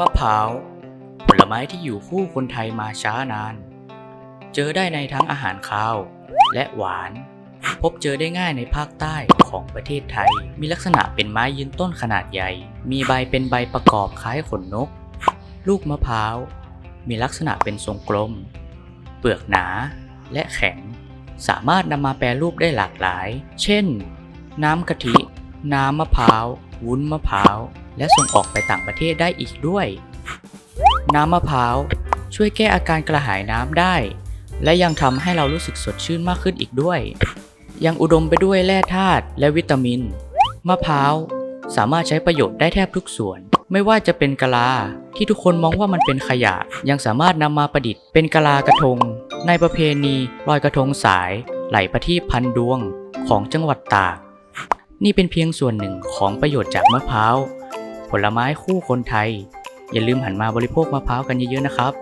มะพร้าว ผลไม้ที่อยู่คู่คนไทยมาช้านาน เจอได้ในทั้งอาหารคาว และหวาน พบเจอได้ง่ายในภาคใต้ของประเทศไทย มีลักษณะเป็นไม้ยืนต้นขนาดใหญ่ มีใบเป็นใบประกอบคล้ายขนนก ลูกมะพร้าว มีลักษณะเป็นทรงกลม เปลือกหนาและแข็ง สามารถนำมาแปรรูปได้หลากหลาย เช่น น้ำกะทิ น้ำมะพร้าว วุ้นมะพร้าว และส่งออกไปต่างประเทศได้อีกด้วย น้ำมะพร้าวช่วยแก้อาการกระหายน้ำได้ และยังทำให้เรารู้สึกสดชื่นมากขึ้นอีกด้วย ยังอุดมไปด้วยแร่ธาตุและวิตามิน มะพร้าวสามารถใช้ประโยชน์ได้แทบทุกส่วน ไม่ว่าจะเป็นกะลา ที่ทุกคนมองว่ามันเป็นขยะ ยังสามารถนำมาประดิษฐ์เป็นกะลากระทง ในประเพณีลอยกระทงสาย ไหลประทีปพันดวงของจังหวัดตาก นี่เป็นเพียงส่วนหนึ่งของประโยชน์จากมะพร้าว ผลไม้คู่คนไทย อย่าลืมหันมาบริโภคมะพร้าวกันเยอะๆนะครับ